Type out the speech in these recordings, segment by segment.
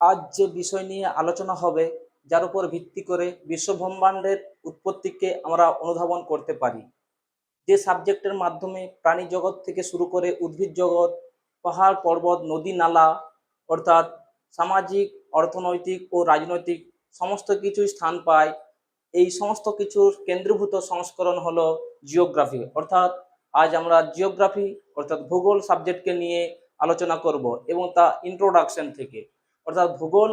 আজ যে বিষয় নিয়ে আলোচনা হবে, যার উপর ভিত্তি করে বিশ্বব্রহ্মাণ্ডের উৎপত্তিকে আমরা অনুধাবন করতে পারি। যে সাবজেক্টের মাধ্যমে প্রাণী জগৎ থেকে শুরু করে উদ্ভিদ জগৎ, পাহাড়, পর্বত, নদী, নালা, অর্থাৎ সামাজিক, অর্থনৈতিক ও রাজনৈতিক সমস্ত কিছুই স্থান পায়। এই সমস্ত কিছুর কেন্দ্রীভূত সংস্করণ হলো জিওগ্রাফি। অর্থাৎ আজ আমরা জিওগ্রাফি, অর্থাৎ ভূগোল সাবজেক্টকে নিয়ে আলোচনা করব এবং তা ইন্ট্রোডাকশন থেকে। অর্থাৎ ভূগোল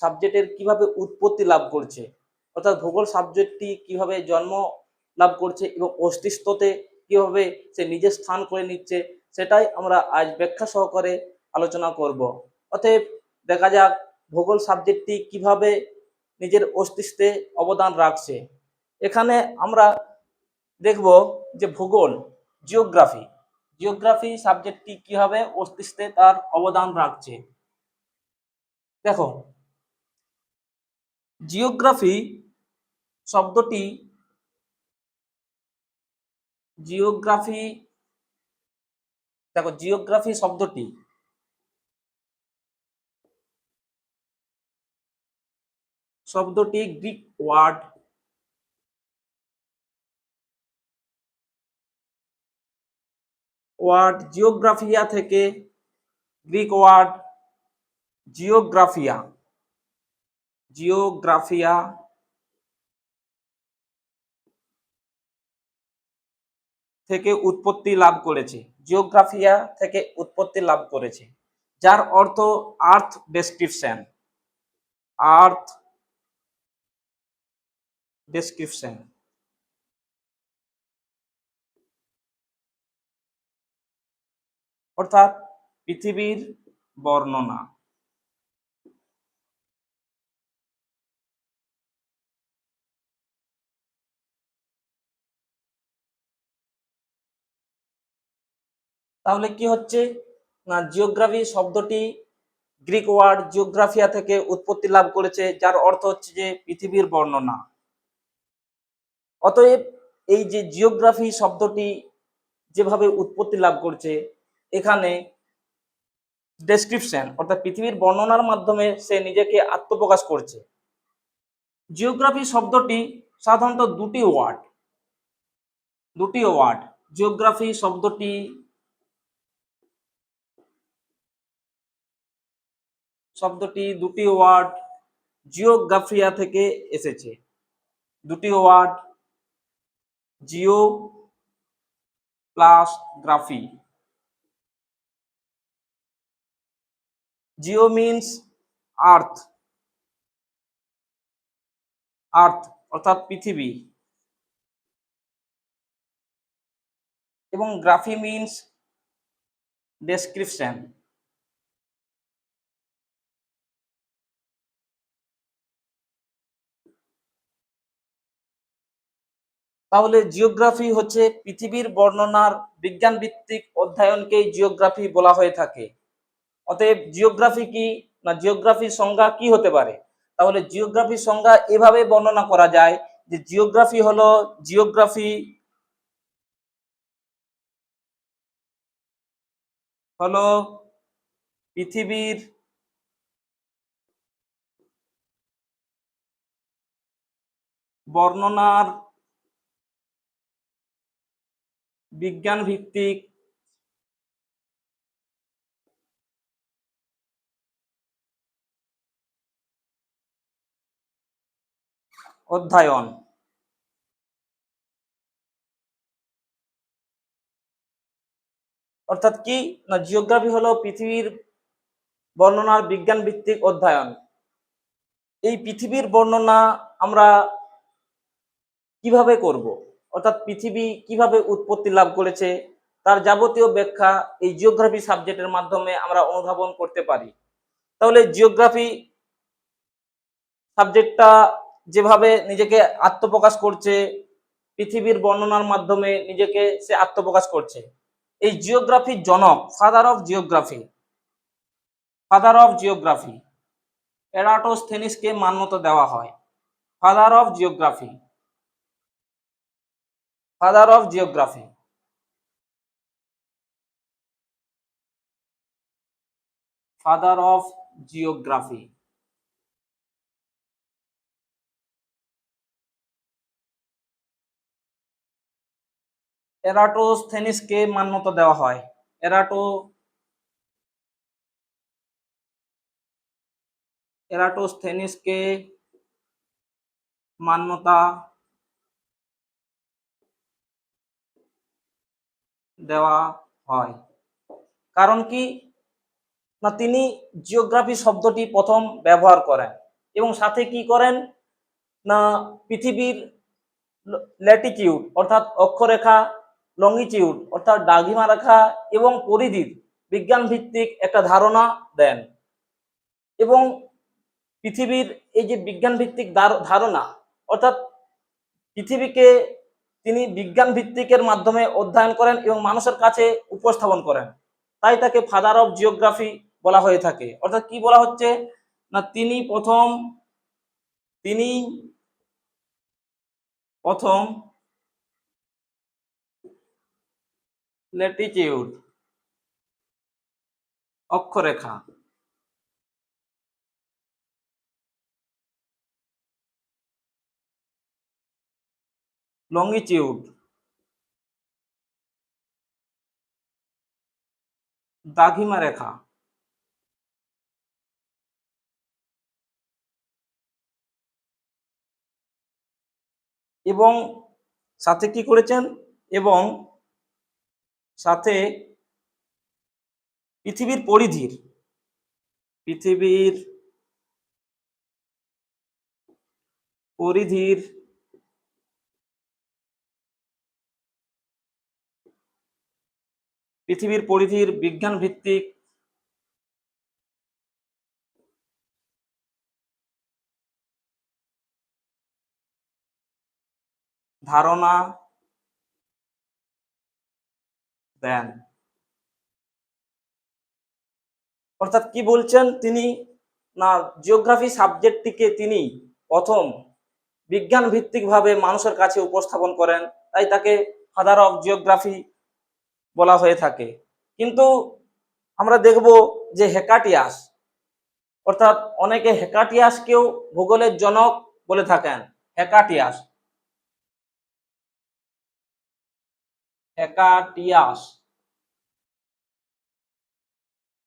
সাবজেক্টের কীভাবে উৎপত্তি লাভ করছে? অর্থাৎ ভূগোল সাবজেক্টটি কীভাবে জন্ম লাভ করছে এবং অস্তিত্বতে কীভাবে সে নিজের স্থান করে নিচ্ছে, সেটাই আমরা আজ ব্যাখ্যা সহকারে আলোচনা করব। অতএব দেখা যাক ভূগোল সাবজেক্টটি কীভাবে নিজের অস্তিত্বে অবদান রাখছে। এখানে আমরা দেখব যে ভূগোল জিওগ্রাফি জিওগ্রাফি সাবজেক্টটি কীভাবে অস্তিত্বে তার অবদান রাখছে। দেখো জিওগ্রাফি শব্দটি জিওগ্রাফি দেখো জিওগ্রাফি শব্দটি শব্দটি গ্রিক ওয়ার্ড ওয়ার্ড জিওগ্রাফিয়া থেকে গ্রিক ওয়ার্ড জিওগ্রাফিয়া। জিওগ্রাফিয়া থেকে উৎপত্তি লাভ করেছে। জিওগ্রাফিয়া থেকে উৎপত্তি লাভ করেছে। যার অর্থ আর্থ ডেসক্রিপশন। আর্থ ডেসক্রিপশন। অর্থাৎ পৃথিবীর বর্ণনা। তাহলে কি হচ্ছে? না জিওগ্রাফি শব্দটি গ্রিক ওয়ার্ড জিওগ্রাফিয়া থেকে উৎপত্তি লাভ করেছে, যার অর্থ হচ্ছে যে পৃথিবীর বর্ণনা। অতএব এই যে জিওগ্রাফি শব্দটি যেভাবে উৎপত্তি লাভ করছে, এখানে ডেসক্রিপশন অর্থাৎ পৃথিবীর বর্ণনার মাধ্যমে সে নিজেকে আত্মপ্রকাশ করছে। জিওগ্রাফি শব্দটি সাধারণত দুটি ওয়ার্ড দুটি ওয়ার্ড জিওগ্রাফি শব্দটি শব্দটি দুটি ওয়ার্ড জিওগ্রাফিয়া থেকে এসেছে। দুটি word geo plus graphy geo means earth earth অর্থাৎ পৃথিবী। এবং গ্রাফি মিনস ডেসক্রিপশন তাহলে জিওগ্রাফি হচ্ছে পৃথিবীর বর্ণনার বিজ্ঞান ভিত্তিক অধ্যয়নকেই জিওগ্রাফি বলা হয়ে থাকে। অতএব জিওগ্রাফি কি না জিওগ্রাফির সংজ্ঞা কি হতে পারে? তাহলে জিওগ্রাফির সংজ্ঞা এভাবে বর্ণনা করা যায় যে জিওগ্রাফি হলো জিওগ্রাফি হলো পৃথিবীর বর্ণনার বিজ্ঞান ভিত্তিক অধ্যয়ন। অর্থাৎ কি? না জিওগ্রাফি হলো পৃথিবীর বর্ণনার বিজ্ঞান ভিত্তিক অধ্যয়ন। এই পৃথিবীর বর্ণনা আমরা কীভাবে করব? অর্থাৎ পৃথিবী কীভাবে উৎপত্তি লাভ করেছে, তার যাবতীয় ব্যাখ্যা এই জিওগ্রাফি সাবজেক্টের মাধ্যমে আমরা অনুধাবন করতে পারি। তাহলে জিওগ্রাফি সাবজেক্টটা যেভাবে নিজেকে আত্মপ্রকাশ করছে, পৃথিবীর বর্ণনার মাধ্যমে নিজেকে সে আত্মপ্রকাশ করছে। এই জিওগ্রাফির জনক father of geography father of geography এরাটোস্থেনিসকে মান্যতা দেওয়া হয় father of geography father of geography father of geography এরাটোস্থেনিসকে মান্যতা দেওয়া হয়। এরাটো এরাটোস্থেনিসকে মান্যতা দেওয়া হয়। কারণ কি? না, তিনি জিওগ্রাফি শব্দটি প্রথম ব্যবহার করেন এবং সাথে কি করেন? না, পৃথিবীর ল্যাটিটিউড অর্থাৎ অক্ষরেখা লঙ্গিটিউড অর্থাৎ ডাগিমা রেখা এবং পরিধির বিজ্ঞান ভিত্তিক একটা ধারণা দেন। এবং পৃথিবীর এই যে বিজ্ঞান ভিত্তিক ধারণা অর্থাৎ পৃথিবীকে তিনি বিজ্ঞান ভিত্তিকের মাধ্যমে অধ্যয়ন করেন এবং মানুষের কাছে উপস্থাপন করেন। তাই তাকে ফাদার অফ জিওগ্রাফি বলা হয়ে থাকে। অর্থাৎ কি বলা হচ্ছে? না, তিনি প্রথম তিনি প্রথম ল্যাটিটিউড অক্ষরেখা। লঙ্গিটিউড দাঘিমা রেখা এবং সাথে কি করেছেন? এবং সাথে পৃথিবীর পরিধির পৃথিবীর পরিধির পৃথিবীর পরিধির বিজ্ঞান ভিত্তিক ধারণা দেন। অর্থাৎ কি বলছেন তিনি? না, জিওগ্রাফি সাবজেক্টটিকে তিনি প্রথম বিজ্ঞান ভিত্তিকভাবে মানুষের কাছে উপস্থাপন করেন। তাই তাকে ফাদার অফ জিওগ্রাফি বলা হয়ে থাকে। কিন্তু আমরা দেখব যে হেকাটিয়াস, অর্থাৎ অনেকে হেকাটিয়াসকেও ভূগোলের জনক বলে থাকেন। হেকাটিয়াস। হেকাটিয়াস।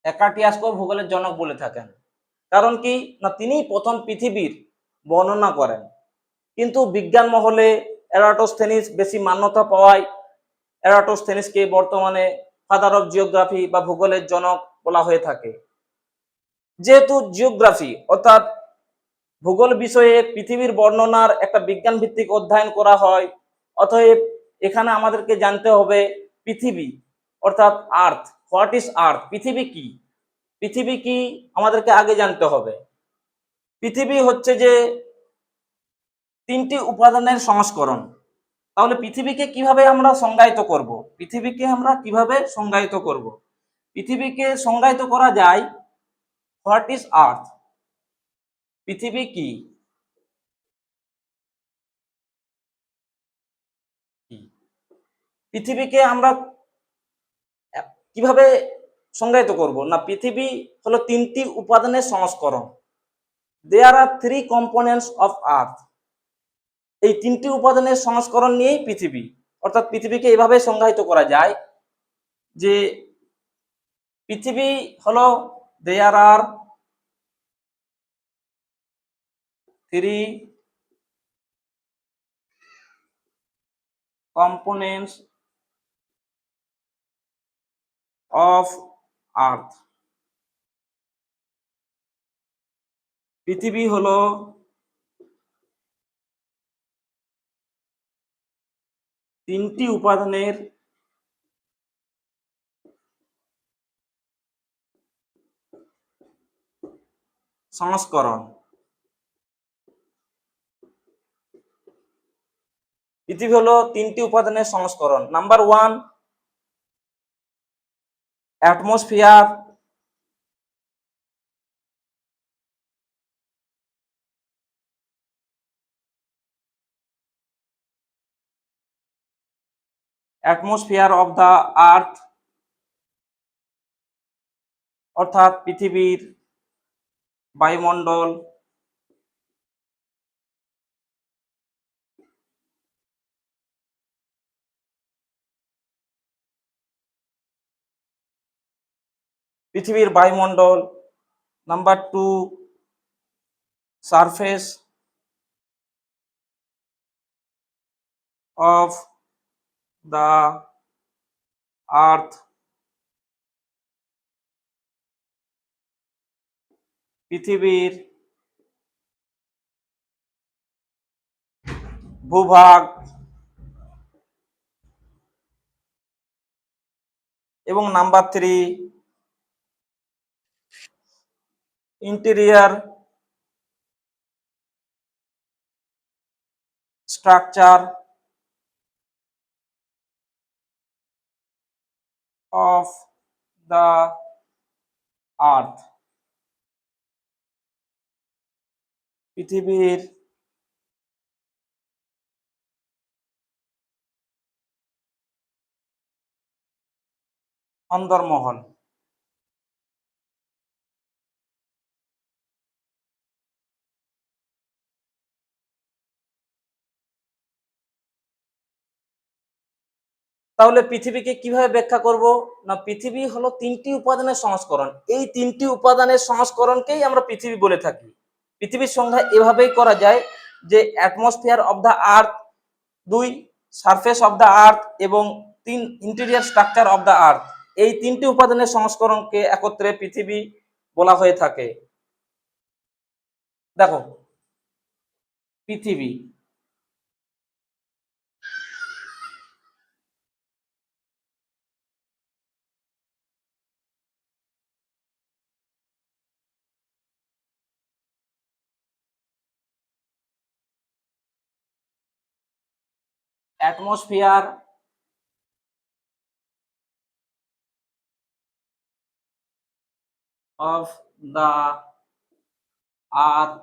হেকাটিয়াসকেও ভূগোলের জনক বলে থাকেন। কারণ কি? না তিনি প্রথম পৃথিবীর বর্ণনা করেন। কিন্তু বিজ্ঞান মহলে এরাটোস্থেনিস বেশি মান্যতা পাওয়ায় এরাটোস্থেনিসকে বর্তমানে ফাদার অফ জিওগ্রাফি বা ভূগোলের জনক বলা হয়ে থাকে। যেহেতু জিওগ্রাফি, অর্থাৎ ভূগোল বিষয়ে পৃথিবীর বর্ণনার একটা বিজ্ঞান ভিত্তিক অধ্যয়ন করা হয়, অতএব এখানে আমাদেরকে জানতে হবে পৃথিবী, অর্থাৎ আর্থ। What is earth? পৃথিবী কি? পৃথিবী কি আমাদেরকে আগে জানতে হবে। পৃথিবী হচ্ছে যে তিনটি উপাদানের সংস্করণ। তাহলে পৃথিবীকে কীভাবে আমরা সংজ্ঞায়িত করব? পৃথিবীকে আমরা কীভাবে সংজ্ঞায়িত করব? পৃথিবীকে সংজ্ঞায়িত করা যায়, হোয়াট ইজ আর্থ? পৃথিবী কি? পৃথিবীকে আমরা কীভাবে সংজ্ঞায়িত করব? না, পৃথিবী হলো তিনটি উপাদানের সংস্করণ। There are three components of earth এই তিনটি উপাদানের সংস্করণ নিয়েই পৃথিবী। অর্থাৎ পৃথিবীকে এভাবে সংজ্ঞায়িত করা যায় যে পৃথিবী হলো there are three components of earth পৃথিবী হলো তিনটি উপাদানের সংস্করণ। পৃথিবী হলো তিনটি উপাদানের সংস্করণ। Number one atmosphere atmosphere of the earth অর্থাৎ পৃথিবীর বায়ুমণ্ডল পৃথিবীর বায়ুমণ্ডল number two surface of the earth. পৃথিবীর ভূভাগ এবং number three interior structure of the earth. পৃথিবীর অন্দরমহল তাহলে পৃথিবীকে কীভাবে ব্যাখ্যা করব? না, পৃথিবী হলো তিনটি উপাদানের সংস্করণ। এই তিনটি উপাদানের সংস্করণকেই আমরা পৃথিবী বলে থাকি। পৃথিবীর সংজ্ঞা এভাবেই করা যায় যে অ্যাটমসফিয়ার অফ দ্য আর্থ দুই সারফেস অফ দ্য আর্থ এবং তিন interior structure of the earth এই তিনটি উপাদানের সংস্করণকে একত্রে পৃথিবী বলা হয়ে থাকে। দেখো, পৃথিবী atmosphere of the earth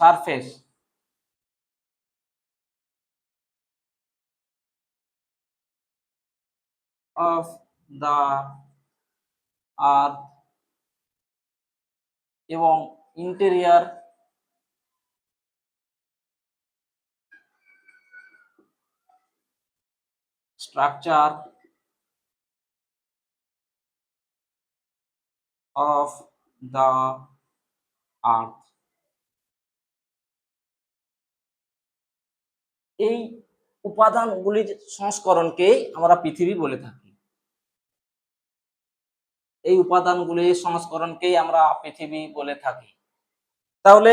surface of the earth এবং interior structure of the earth. এই উপাদানগুলির সংস্করণকেই আমরা পৃথিবী বলে থাকি। এই উপাদানগুলির সংস্করণকেই আমরা পৃথিবী বলে থাকি। তাহলে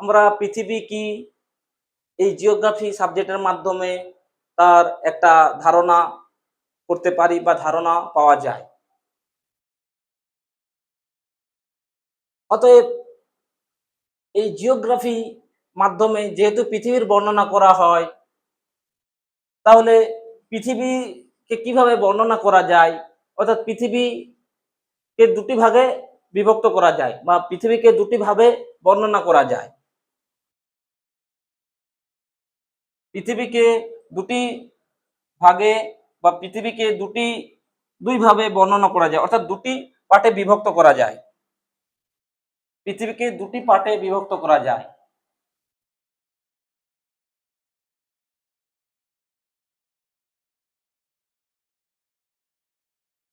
আমরা পৃথিবী কি এই জিওগ্রাফি সাবজেক্টের মাধ্যমে তার একটা ধারণা করতে পারি বা ধারণা পাওয়া যায়। অতএব এই জিওগ্রাফি মাধ্যমে যেহেতু পৃথিবীর বর্ণনা করা হয়, তাহলে পৃথিবীকে কীভাবে বর্ণনা করা যায়, অর্থাৎ পৃথিবীকে দুটি ভাগে বিভক্ত করা যায় বা পৃথিবীকে দুটি ভাবে বর্ণনা করা যায়। পৃথিবীকে দুটি ভাগে বা পৃথিবীকে দুটি, দুই ভাবে বর্ণনা করা যায়। অর্থাৎ দুটি পার্টে বিভক্ত করা যায়। পৃথিবীকে দুটি পার্টে বিভক্ত করা যায়।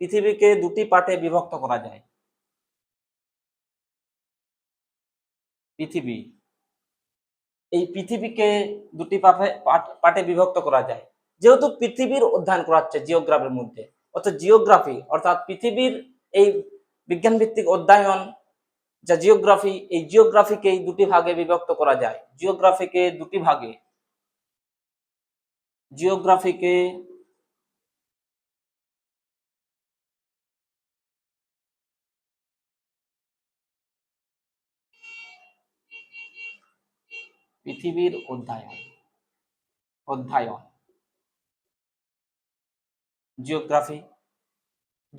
পৃথিবীকে দুটি পার্টে বিভক্ত করা যায়। পৃথিবী এই পৃথিবীকে দুটি পার্টে বিভক্ত করা যায়। যেহেতু পৃথিবীর অধ্যয়ন করা হচ্ছে জিওগ্রাফির মধ্যে, অর্থাৎ জিওগ্রাফি, অর্থাৎ পৃথিবীর এই বিজ্ঞান ভিত্তিক অধ্যয়ন, যা জিওগ্রাফি, এই জিওগ্রাফিকে দুটি ভাগে বিভক্ত করা যায়। জিওগ্রাফিকে দুটি ভাগে, জিওগ্রাফিকে পৃথিবীর অধ্যায়ন। অধ্যায়ন। জিওগ্রাফি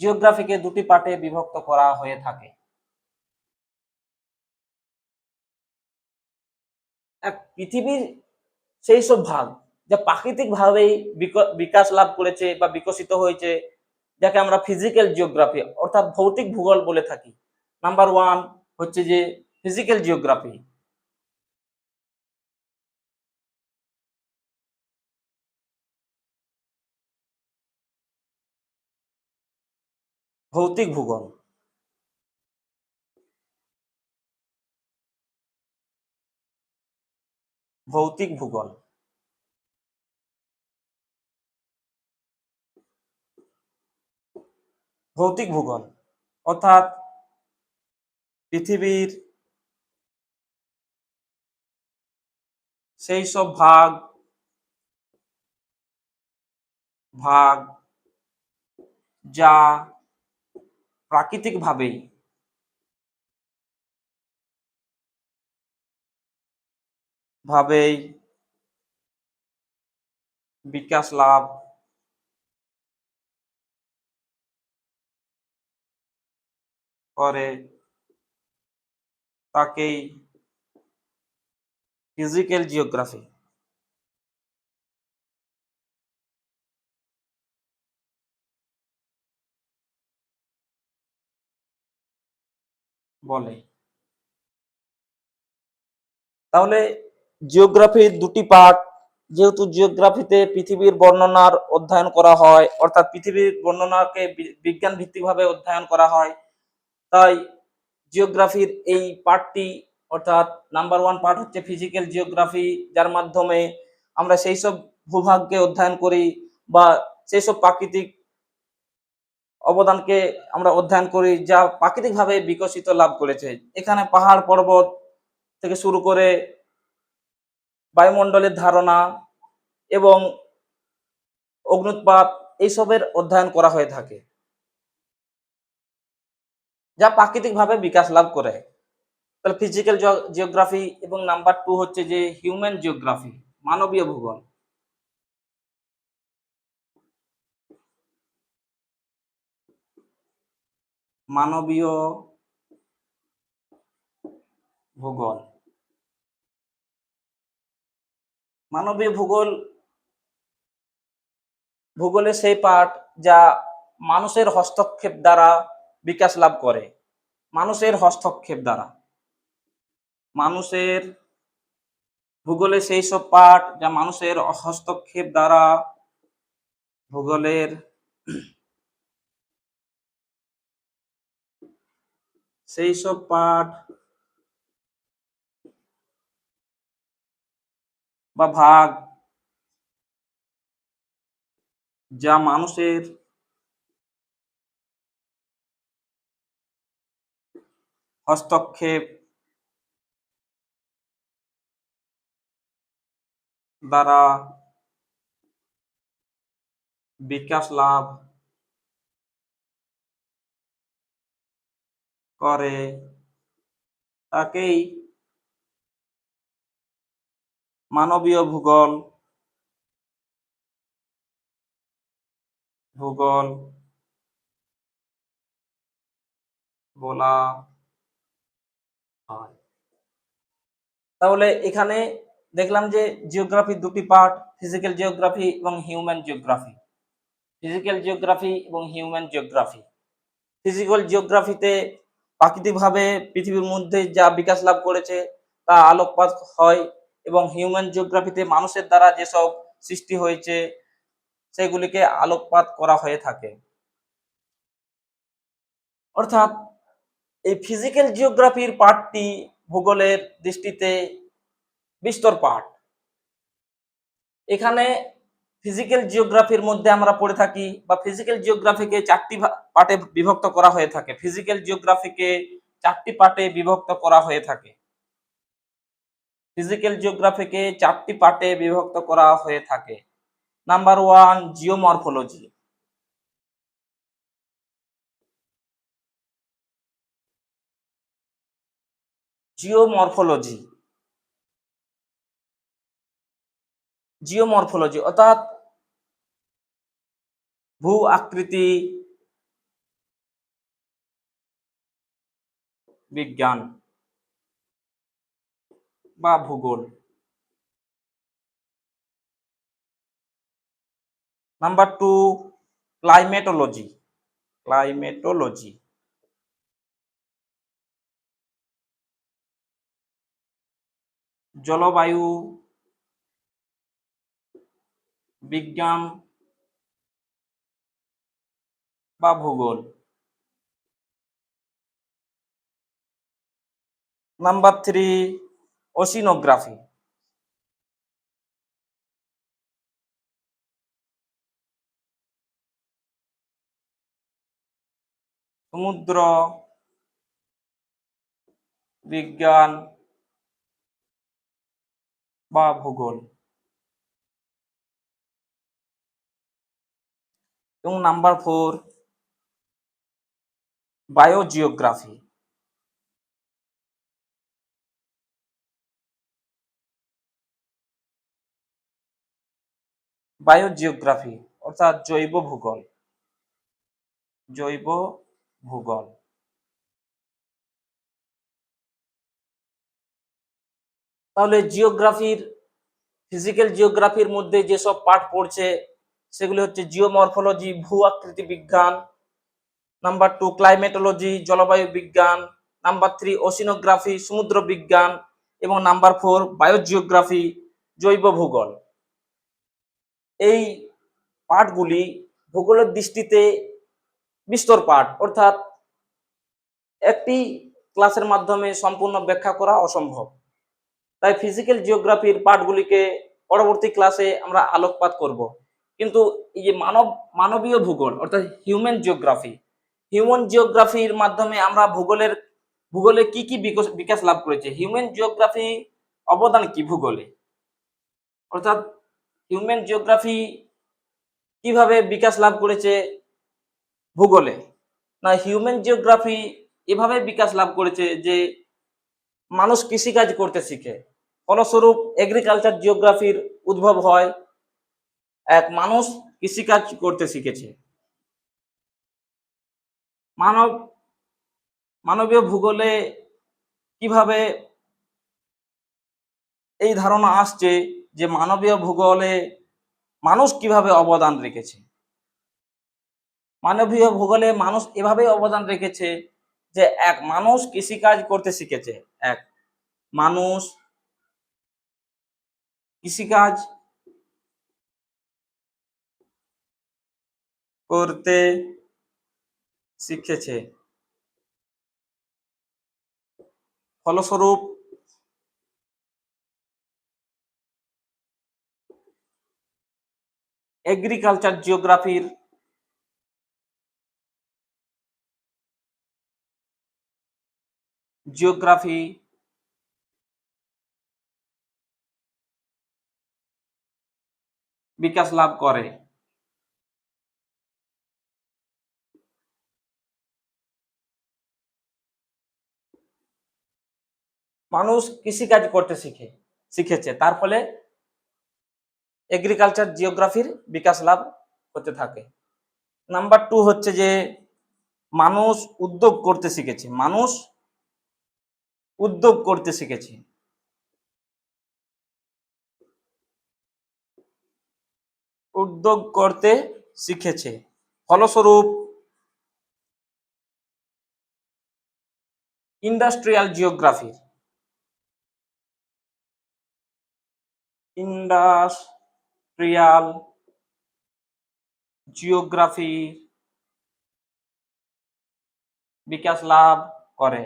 জিওগ্রাফিকে দুটি পার্টে বিভক্ত করা হয়ে থাকে। এক, পৃথিবীর সেই সব ভাগ যা প্রাকৃতিক ভাবেই বিকাশ লাভ করেছে বা বিকশিত হয়েছে, যাকে আমরা ফিজিক্যাল জিওগ্রাফি অর্থাৎ ভৌতিক ভূগোল বলে থাকি। নাম্বার ওয়ান হচ্ছে যে ফিজিক্যাল জিওগ্রাফি ভৌতিক ভূগোল। ভৌতিক ভূগোল। ভৌতিক ভূগোল অর্থাৎ পৃথিবীর সেই সব ভাগ ভাগ যা প্রাকৃতিকভাবেই। ভাবেই বিকাশ লাভ। করে। তাকেই ফিজিক্যাল জিওগ্রাফি বলে। তাহলে জিওগ্রাফির দুটি পার্ট যেহেতু জিওগ্রাফিতে পৃথিবীর বর্ণনার অধ্যয়ন করা হয়, অর্থাৎ পৃথিবীর বর্ণনাকে বিজ্ঞান ভিত্তিকভাবে অধ্যয়ন করা হয়, তাই জিওগ্রাফির এই পার্টটি অর্থাৎ নাম্বার ওয়ান পার্ট হচ্ছে ফিজিক্যাল জিওগ্রাফি যার মাধ্যমে আমরা সেই সব ভূভাগকে অধ্যয়ন করি বা সেই সব প্রাকৃতিক অবদানকে আমরা অধ্যয়ন করি, যা প্রাকৃতিকভাবে বিকশিত লাভ করেছে। এখানে পাহাড় পর্বত থেকে শুরু করে বায়ুমণ্ডলের ধারণা এবং অগ্নুৎপাত এইসবের অধ্যয়ন করা হয়ে থাকে, যা প্রাকৃতিকভাবে বিকাশ লাভ করে। তাহলে ফিজিক্যাল জিওগ্রাফি এবং নাম্বার টু হচ্ছে যে হিউম্যান জিওগ্রাফি মানবীয় ভূগোল। মানবীয় ভূগোল। মানবীয় ভূগোল, ভূগোলের সেই পাঠ যা মানুষের হস্তক্ষেপ দ্বারা বিকাশ লাভ করে। মানুষের হস্তক্ষেপ দ্বারা। মানুষের ভূগোলে সেই সব পাঠ যা মানুষের হস্তক্ষেপ দ্বারা ভূগোলের সেই সব পাঠ বা ভাগ যা মানুষের হস্তক্ষেপ দ্বারা বিকাশ লাভ করে। তাকেই মানবীয় ভূগোল ভূগোল বলা হয়। তাহলে এখানে দেখলাম যে জিওগ্রাফির দুটি পার্ট, ফিজিক্যাল জিওগ্রাফি এবং হিউম্যান জিওগ্রাফি। ফিজিক্যাল জিওগ্রাফি এবং হিউম্যান জিওগ্রাফি। ফিজিক্যাল জিওগ্রাফিতে প্রাকৃতিকভাবে পৃথিবীর মধ্যে যা বিকাশ লাভ করেছে তা আলোকপাত হয় এবং হিউম্যান জিওগ্রাফিতে মানুষের দ্বারা যেসব সৃষ্টি হয়েছে, সেগুলিকে আলোকপাত করা হয়ে থাকে। অর্থাৎ এই ফিজিক্যাল জিওগ্রাফির পার্টটি ভূগোলের দৃষ্টিতে বিস্তর পার্ট এখানে ফিজিক্যাল জিওগ্রাফির মধ্যে আমরা পড়ে থাকি বা ফিজিক্যাল জিওগ্রাফিকে চারটি পার্টে বিভক্ত করা হয়ে থাকে। ফিজিক্যাল জিওগ্রাফিকে চারটি পার্টে বিভক্ত করা হয়ে থাকে। ফিজিক্যাল জিওগ্রাফিকে চারটি পার্টে বিভক্ত করা হয়ে থাকে। Number one geomorphology geomorphology geomorphology অর্থাৎ ভূ আকৃতি বিজ্ঞান বা ভূগোল। Number two climatology climatology. জলবায়ু বিজ্ঞান বা ভূগোল। Number three oceanography. সমুদ্র বিজ্ঞান বা ভূগোল। এবং নাম্বার ফোর, বায়োজিওগ্রাফি। বায়োজিওগ্রাফি অর্থাৎ জৈব ভূগোল। জৈব ভূগোল। তাহলে জিওগ্রাফির, ফিজিক্যাল জিওগ্রাফির মধ্যে যেসব পার্ট পড়ছে সেগুলি হচ্ছে জিওমরফোলজি ভূ আকৃতি বিজ্ঞান, নাম্বার টু ক্লাইমেটোলজি, জলবায়ু বিজ্ঞান, নাম্বার থ্রি ওসিনোগ্রাফি, সমুদ্র বিজ্ঞান, এবং নাম্বার ফোর বায়োজিওগ্রাফি, জৈব ভূগোল। এই পাঠগুলি ভূগোলের দৃষ্টিতে বিস্তর পাঠ, অর্থাৎ একটি ক্লাসের মাধ্যমে সম্পূর্ণ ব্যাখ্যা করা অসম্ভব। তাই ফিজিক্যাল জিওগ্রাফির পাঠগুলিকে পরবর্তী ক্লাসে আমরা আলোকপাত করব। কিন্তু এই যে মানব, মানবীয় ভূগোল, অর্থাৎ হিউম্যান জিওগ্রাফি হিউম্যান জিওগ্রাফির মাধ্যমে আমরা ভূগোলের, ভূগোলে কি কি বিকশ- লাভ করেছে? হিউম্যান জিওগ্রাফি অবদান কি ভূগোলে? অর্থাৎ হিউম্যান জিওগ্রাফি কীভাবে বিকাশ লাভ করেছে ভূগোলে? না হিউম্যান জিওগ্রাফি এভাবে বিকাশ লাভ করেছে যে মানুষ কৃষিকাজ করতে শিখে। ফলস্বরূপ এগ্রিকালচার জিওগ্রাফির উদ্ভব হয় এক মানুষ কৃষিকাজ করতে শিখেছে। মানব, মানবীয় ভূগোলে কীভাবে এই ধারণা আসছে যে মানবীয় ভূগোলে মানুষ কীভাবে অবদান রেখেছে? মানবীয় ভূগোলে মানুষ এভাবে অবদান রেখেছে যে এক মানুষ কৃষিকাজ করতে শিখেছে। এক মানুষ কৃষিকাজ করতে শিখেছে। ফলস্বরূপ এগ্রিকালচার জিওগ্রাফির জিওগ্রাফি বিকাশ লাভ করে। মানুষ কৃষিকাজ করতে শিখে, শিখেছে। তার ফলে এগ্রিকালচার জিওগ্রাফির বিকাশ লাভ হতে থাকে। নাম্বার টু হচ্ছে যে, মানুষ উদ্যোগ করতে শিখেছে। মানুষ উদ্যোগ করতে শিখেছে। উদ্যোগ করতে শিখেছে। ফলস্বরূপ ইন্ডাস্ট্রিয়াল জিওগ্রাফি ইন্ডাস্ট্রিয়াল জিওগ্রাফি, বিকাশ লাভ করে।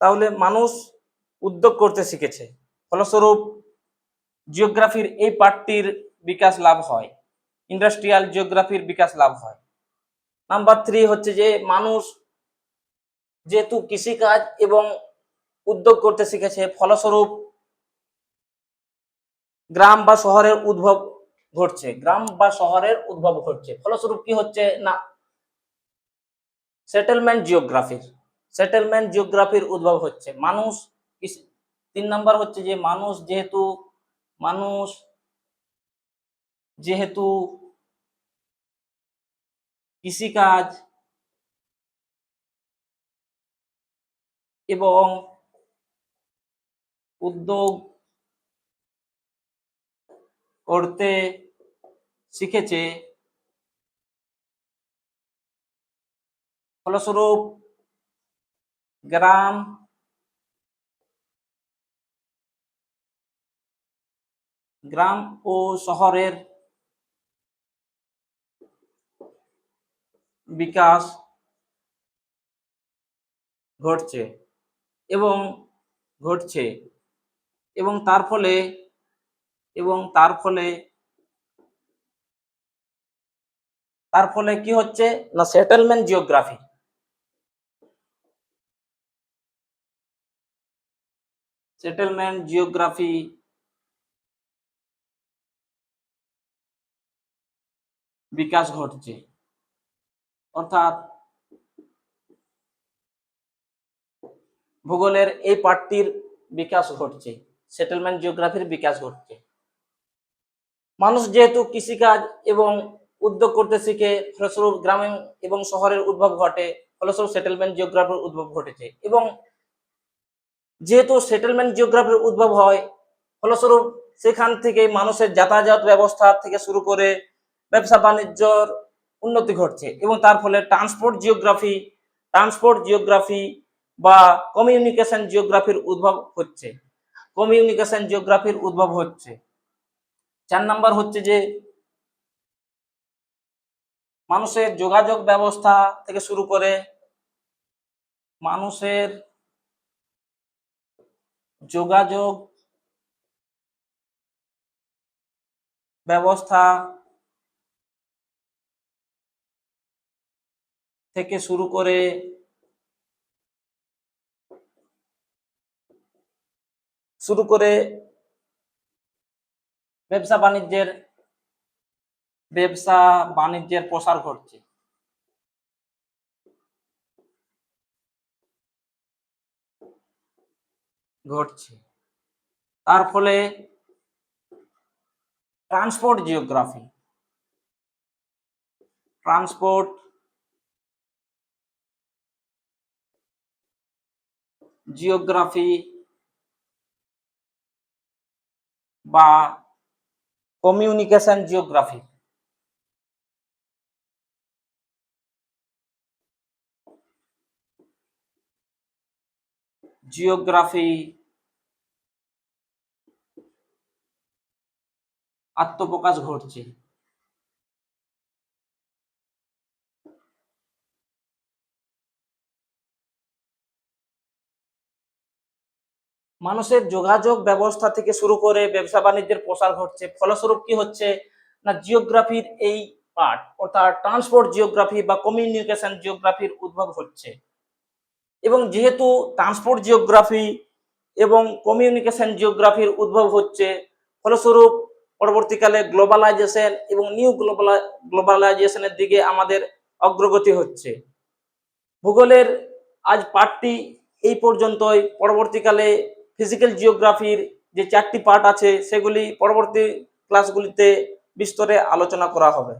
তাহলে মানুষ উদ্যোগ করতে শিখেছে। ফলস্বরূপ, জিওগ্রাফির এই পার্টটির বিকাশ লাভ হয়। ইন্ডাস্ট্রিয়াল জিওগ্রাফির বিকাশ লাভ হয়। নাম্বার থ্রি হচ্ছে যে মানুষ যেহেতু কৃষিকাজ এবং উদ্যোগ করতে শিখেছে, ফলস্বরূপ গ্রাম বা শহরের উদ্ভব ঘটছে। গ্রাম বা শহরের উদ্ভব ঘটছে। ফলস্বরূপ কি হচ্ছে না? সেটেলমেন্ট জিওগ্রাফির সেটেলমেন্ট জিওগ্রাফির উদ্ভব হচ্ছে। মানুষ তিন নাম্বার হচ্ছে যে মানুষ যেহেতু, মানুষ যেহেতু কৃষিকাজ এবং উদ্যোগ করতে শিখেছে ফলস্বরূপ গ্রাম গ্রাম ও শহরের বিকাশ ঘটছে এবং ঘটছে এবং তার ফলে এবং তার ফলে তার ফলে কি হচ্ছে? না সেটেলমেন্ট জিওগ্রাফি সেটেলমেন্ট জিওগ্রাফি বিকাশ ঘটছে। অর্থাৎ ভূগোলের এই পাঠটির বিকাশ ঘটছে সেটেলমেন্ট জিওগ্রাফির বিকাশ ঘটছে। মানুষ যেহেতু কৃষিকাজ এবং উদ্যোগ করতে শিখে, ফলস্বরূপ গ্রামীণ এবং শহরের উদ্ভব ঘটে, ফলস্বরূপ সেটেলমেন্ট জিওগ্রাফির উদ্ভব ঘটেছে এবং যেহেতু সেটেলমেন্ট জিওগ্রাফির উদ্ভব হয়, ফলস্বরূপ সেখান থেকে মানুষের যাতায়াত ব্যবস্থা থেকে শুরু করে ব্যবসা বাণিজ্যর উন্নতি ঘটছে এবং তার ফলে ট্রান্সপোর্ট জিওগ্রাফি ট্রান্সপোর্ট জিওগ্রাফি বা কমিউনিকেশন জিওগ্রাফির উদ্ভব হচ্ছে। কমিউনিকেশন জিওগ্রাফির উদ্ভব হচ্ছে। চার নাম্বার হচ্ছে যে মানুষের যোগাযোগ ব্যবস্থা থেকে শুরু করে মানুষের যোগাযোগ ব্যবস্থা থেকে শুরু করে শুরু করে ব্যবসা বাণিজ্যের ব্যবসা বাণিজ্যের প্রসার ঘটছে। ঘটছে। তার ফলে ট্রান্সপোর্ট জিওগ্রাফি, ট্রান্সপোর্ট জিওগ্রাফি বা কমিউনিকেশন জিওগ্রাফি। জিওগ্রাফি আত্মপ্রকাশ ঘটছে। মানুষের যোগাযোগ ব্যবস্থা থেকে শুরু করে ব্যবসা বাণিজ্যের প্রসার ঘটছে। ফলস্বরূপ কি হচ্ছে? না জিওগ্রাফির এই পার্ট অর্থাৎ ট্রান্সপোর্ট জিওগ্রাফি বা কমিউনিকেশন জিওগ্রাফির উদ্ভব হচ্ছে। এবং যেহেতু ট্রান্সপোর্ট জিওগ্রাফি এবং কমিউনিকেশন জিওগ্রাফির উদ্ভব হচ্ছে, ফলস্বরূপ পরবর্তীকালে গ্লোবালাইজেশন এবং নিউ গ্লোবালা গ্লোবালাইজেশনের দিকে আমাদের অগ্রগতি হচ্ছে। ভূগোলের আজ পার্টটি এই পর্যন্তই। পরবর্তীকালে ফিজিক্যাল জিওগ্রাফির যে চারটি পার্ট আছে সেগুলি পরবর্তী ক্লাসগুলিতে বিস্তরে আলোচনা করা হবে।